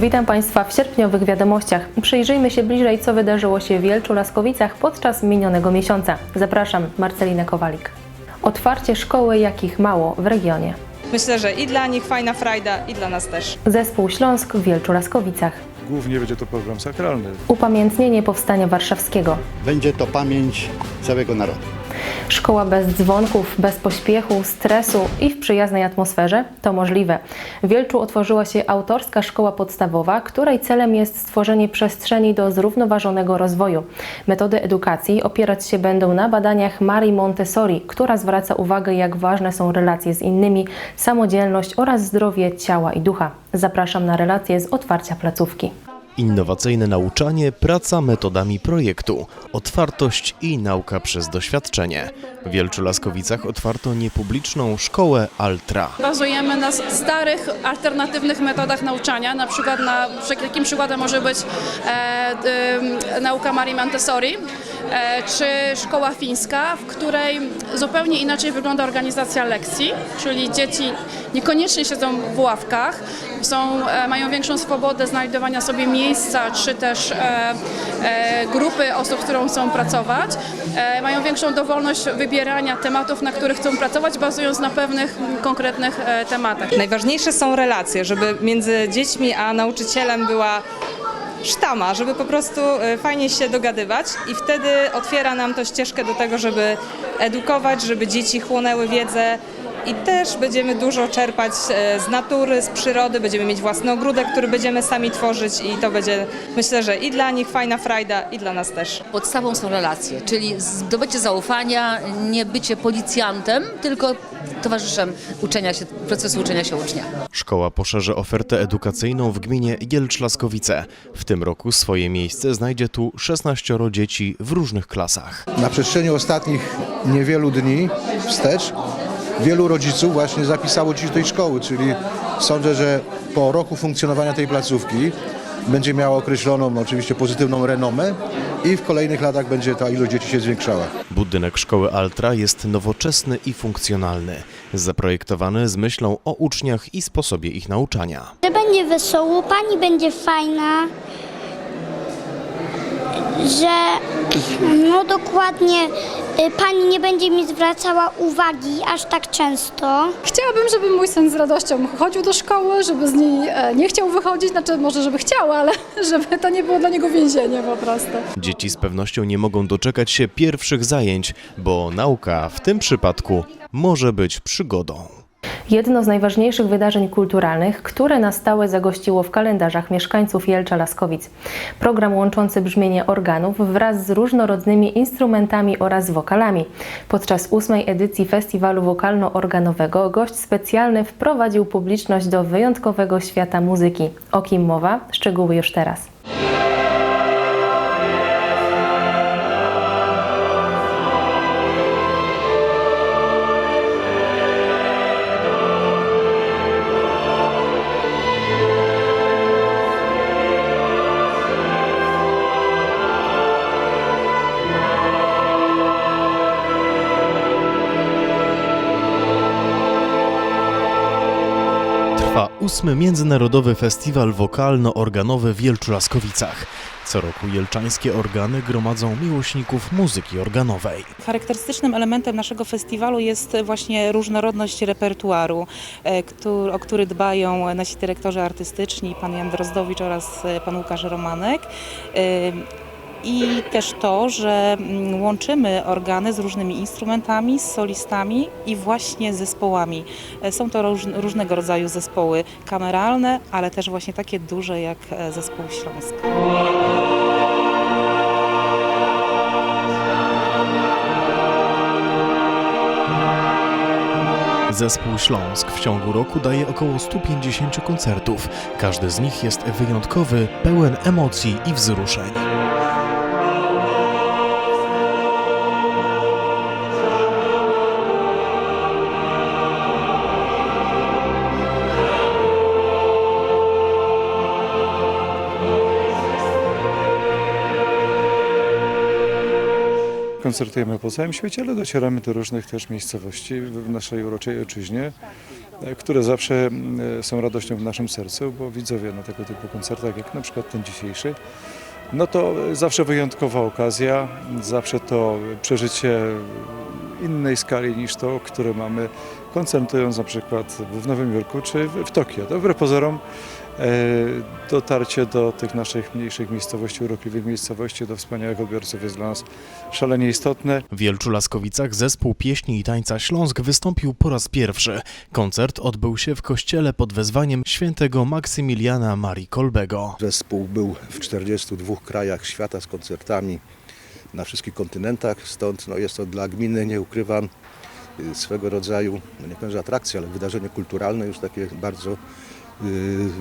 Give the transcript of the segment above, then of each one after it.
Witam Państwa w sierpniowych wiadomościach. Przyjrzyjmy się bliżej, co wydarzyło się w Wielczu-Laskowicach podczas minionego miesiąca. Zapraszam, Marcelina Kowalik. Otwarcie szkoły, jakich mało w regionie. Myślę, że i dla nich fajna frajda, i dla nas też. Zespół Śląsk w Wielczu-Laskowicach. Głównie będzie to program sakralny. Upamiętnienie Powstania Warszawskiego. Będzie to pamięć całego narodu. Szkoła bez dzwonków, bez pośpiechu, stresu i w przyjaznej atmosferze to możliwe. W Wielczu otworzyła się autorska szkoła podstawowa, której celem jest stworzenie przestrzeni do zrównoważonego rozwoju. Metody edukacji opierać się będą na badaniach Marii Montessori, która zwraca uwagę, jak ważne są relacje z innymi, samodzielność oraz zdrowie ciała i ducha. Zapraszam na relacje z otwarcia placówki. Innowacyjne nauczanie, praca metodami projektu, otwartość i nauka przez doświadczenie. W Wielczu Laskowicach otwarto niepubliczną szkołę Altra. Bazujemy na starych, alternatywnych metodach nauczania. Na przykład, na, takim przykładem może być e, ym, nauka Marii Montessori, e, czy szkoła fińska, w której zupełnie inaczej wygląda organizacja lekcji, czyli dzieci niekoniecznie siedzą w ławkach, są, e, mają większą swobodę znajdowania sobie miejsca, czy też e, e, grupy osób, z którą chcą pracować. Mają większą dowolność wybierania tematów, na których chcą pracować, bazując na pewnych konkretnych tematach. Najważniejsze są relacje, żeby między dziećmi a nauczycielem była sztama, żeby po prostu fajnie się dogadywać i wtedy otwiera nam to ścieżkę do tego, żeby edukować, żeby dzieci chłonęły wiedzę i też będziemy dużo czerpać e, z natury, z przyrody, będziemy mieć własny ogródek, który będziemy sami tworzyć i to będzie myślę, że i dla nich fajna frajda i dla nas też. Podstawą są relacje, czyli zdobycie zaufania, nie bycie policjantem, tylko towarzyszem uczenia się, procesu uczenia się ucznia. Szkoła poszerzy ofertę edukacyjną w gminie Jelcz Laskowice. W tym roku swoje miejsce znajdzie tu 16 dzieci w różnych klasach. Na przestrzeni ostatnich niewielu dni wstecz wielu rodziców właśnie zapisało dzieci do tej szkoły, czyli sądzę, że po roku funkcjonowania tej placówki będzie miała określoną no, oczywiście pozytywną renomę i w kolejnych latach będzie ta ilość dzieci się zwiększała. Budynek szkoły Altra jest nowoczesny i funkcjonalny. Zaprojektowany z myślą o uczniach i sposobie ich nauczania. Że będzie wesoło, pani będzie fajna, że no dokładnie y, pani nie będzie mi zwracała uwagi aż tak często. Chciałabym, żeby mój syn z radością chodził do szkoły, żeby z niej e, nie chciał wychodzić, znaczy może żeby chciał, ale żeby to nie było dla niego więzienie po prostu. Dzieci z pewnością nie mogą doczekać się pierwszych zajęć, bo nauka w tym przypadku może być przygodą. Jedno z najważniejszych wydarzeń kulturalnych, które na stałe zagościło w kalendarzach mieszkańców Jelcza Laskowic. Program łączący brzmienie organów wraz z różnorodnymi instrumentami oraz wokalami. Podczas ósmej edycji festiwalu wokalno-organowego gość specjalny wprowadził publiczność do wyjątkowego świata muzyki. O kim mowa? Szczegóły już teraz. Trwa ósmy Międzynarodowy Festiwal Wokalno-Organowy w Jelczu Laskowicach. Co roku jelczańskie organy gromadzą miłośników muzyki organowej. Charakterystycznym elementem naszego festiwalu jest właśnie różnorodność repertuaru, e, o który dbają nasi dyrektorzy artystyczni, pan Jan Drozdowicz oraz e, pan Łukasz Romanek. I też to, że mm, łączymy organy z różnymi instrumentami, z solistami i właśnie zespołami. E, Są to róż, różnego rodzaju zespoły kameralne, ale też właśnie takie duże jak e, zespół Śląsk. Zespół Śląsk w ciągu roku daje około 150 koncertów. Każdy z nich jest wyjątkowy, pełen emocji i wzruszeń. Koncertujemy po całym świecie, ale docieramy do różnych też miejscowości w naszej uroczej ojczyźnie. e, które zawsze e, są radością w naszym sercu, bo widzowie na tego typu koncertach, jak na przykład ten dzisiejszy, no to e, zawsze wyjątkowa okazja, zawsze to przeżycie innej skali niż to, które mamy koncertując na przykład w Nowym Jorku czy w w Tokio. Dobre pozorom e, dotarcie do tych naszych mniejszych miejscowości, urokliwych miejscowości, do wspaniałych odbiorców jest dla nas szalenie istotne. W Wielczu Laskowicach zespół pieśni i tańca Śląsk wystąpił po raz pierwszy. Koncert odbył się w kościele pod wezwaniem świętego Maksymiliana Marii Kolbego. Zespół był w 42 krajach świata z koncertami na wszystkich kontynentach, stąd no, jest to dla gminy, nie ukrywam, swego rodzaju, no nie powiem, że atrakcja, ale wydarzenie kulturalne już takie bardzo y,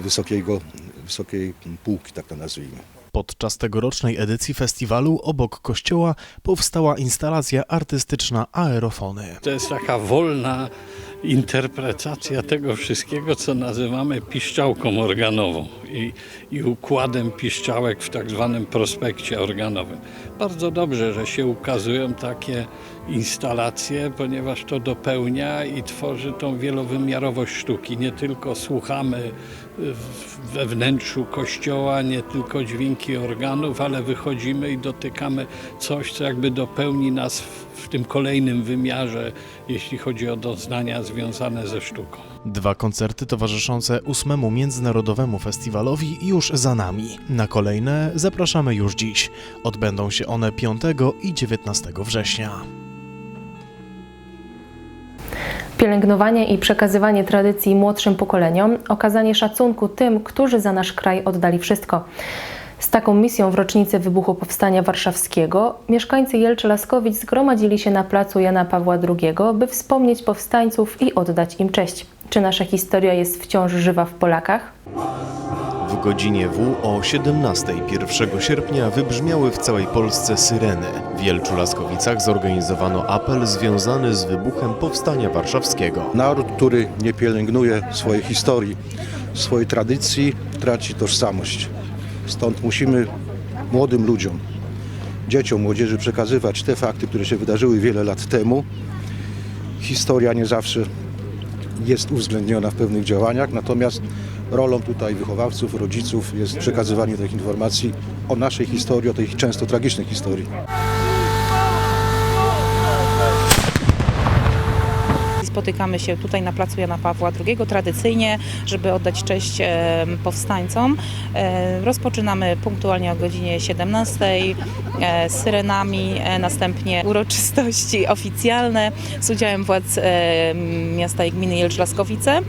wysokiego, wysokiej półki, tak to nazwijmy. Podczas tegorocznej edycji festiwalu obok kościoła powstała instalacja artystyczna Aerofony. To jest taka wolna interpretacja tego wszystkiego, co nazywamy piszczałką organową i, i układem piszczałek w tak zwanym prospekcie organowym. Bardzo dobrze, że się ukazują takie instalacje, ponieważ to dopełnia i tworzy tą wielowymiarowość sztuki. Nie tylko słuchamy we wnętrzu kościoła, nie tylko dźwięki organów, ale wychodzimy i dotykamy coś, co jakby dopełni nas w tym kolejnym wymiarze, jeśli chodzi o doznania związane ze sztuką. Dwa koncerty towarzyszące ósmemu Międzynarodowemu Festiwalowi już za nami. Na kolejne zapraszamy już dziś. Odbędą się one 5 i 19 września. Pielęgnowanie i przekazywanie tradycji młodszym pokoleniom, okazanie szacunku tym, którzy za nasz kraj oddali wszystko. Z taką misją w rocznicę wybuchu Powstania Warszawskiego mieszkańcy Jelczy Laskowic zgromadzili się na placu Jana Pawła II, by wspomnieć powstańców i oddać im cześć. Czy nasza historia jest wciąż żywa w Polakach? W godzinie W o 17 1 sierpnia wybrzmiały w całej Polsce syreny. W Wielczu Laskowicach zorganizowano apel związany z wybuchem Powstania Warszawskiego. Naród, który nie pielęgnuje swojej historii, swojej tradycji, traci tożsamość. Stąd musimy młodym ludziom, dzieciom, młodzieży przekazywać te fakty, które się wydarzyły wiele lat temu. Historia nie zawsze jest uwzględniona w pewnych działaniach, natomiast rolą tutaj wychowawców, rodziców jest przekazywanie tych informacji o naszej historii, o tej często tragicznej historii. Spotykamy się tutaj na placu Jana Pawła II tradycyjnie, żeby oddać cześć powstańcom. E, Rozpoczynamy punktualnie o godzinie 17 e, z syrenami, e, następnie uroczystości oficjalne z udziałem władz miasta i gminy Jelcz-Laskowice.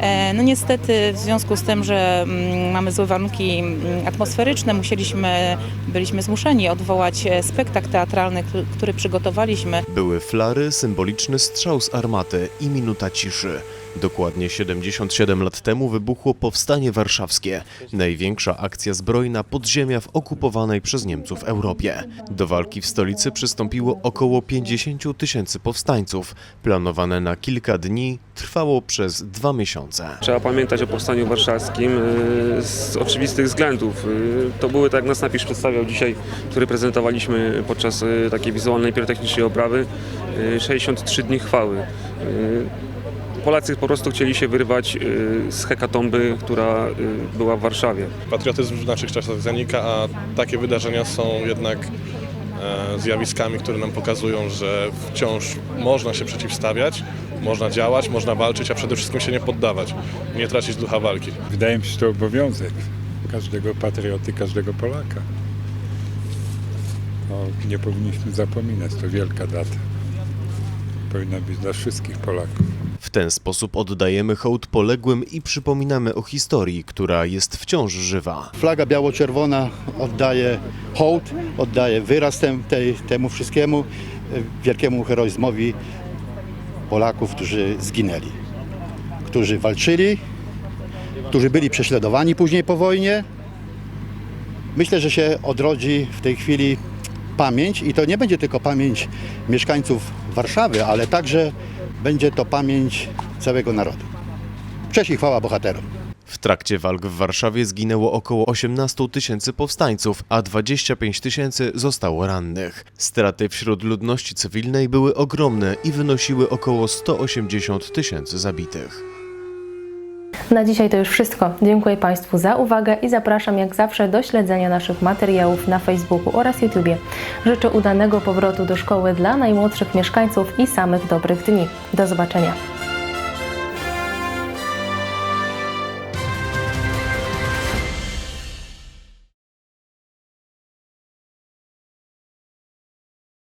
E, No niestety w związku z tym, że mm, mamy złe warunki mm, atmosferyczne, musieliśmy, byliśmy zmuszeni odwołać e, spektakl teatralny, który- który przygotowaliśmy. Były flary, symboliczny strzał z armaty i minuta ciszy. Dokładnie 77 lat temu wybuchło Powstanie Warszawskie, największa akcja zbrojna podziemia w okupowanej przez Niemców Europie. Do walki w stolicy przystąpiło około 50 tysięcy powstańców. Planowane na kilka dni trwało przez dwa miesiące. Trzeba pamiętać o Powstaniu Warszawskim y, z oczywistych względów. Y, To były, tak jak nas napisz przedstawiał dzisiaj, który prezentowaliśmy podczas y, takiej wizualnej pirotechnicznej oprawy, y, 63 dni chwały. Polacy po prostu chcieli się wyrwać y, z hekatomby, która y, była w Warszawie. Patriotyzm w naszych czasach zanika, a takie wydarzenia są jednak e, zjawiskami, które nam pokazują, że wciąż można się przeciwstawiać, można działać, można walczyć, a przede wszystkim się nie poddawać, nie tracić ducha walki. Wydaje mi się, że to obowiązek każdego patrioty, każdego Polaka. No, nie powinniśmy zapominać, to wielka data. Powinna być dla wszystkich Polaków. Ten sposób oddajemy hołd poległym i przypominamy o historii, która jest wciąż żywa. Flaga biało-czerwona oddaje hołd, oddaje wyraz tem, tej, temu wszystkiemu, e, wielkiemu heroizmowi Polaków, którzy zginęli, którzy walczyli, którzy byli prześladowani później po wojnie. Myślę, że się odrodzi w tej chwili pamięć i to nie będzie tylko pamięć mieszkańców Warszawy, ale także będzie to pamięć całego narodu. Cześć i chwała bohaterom. W trakcie walk w Warszawie zginęło około 18 tysięcy powstańców, a 25 tysięcy zostało rannych. Straty wśród ludności cywilnej były ogromne i wynosiły około 180 tysięcy zabitych. Na dzisiaj to już wszystko. Dziękuję Państwu za uwagę i zapraszam jak zawsze do śledzenia naszych materiałów na Facebooku oraz YouTubie. Życzę udanego powrotu do szkoły dla najmłodszych mieszkańców i samych dobrych dni. Do zobaczenia.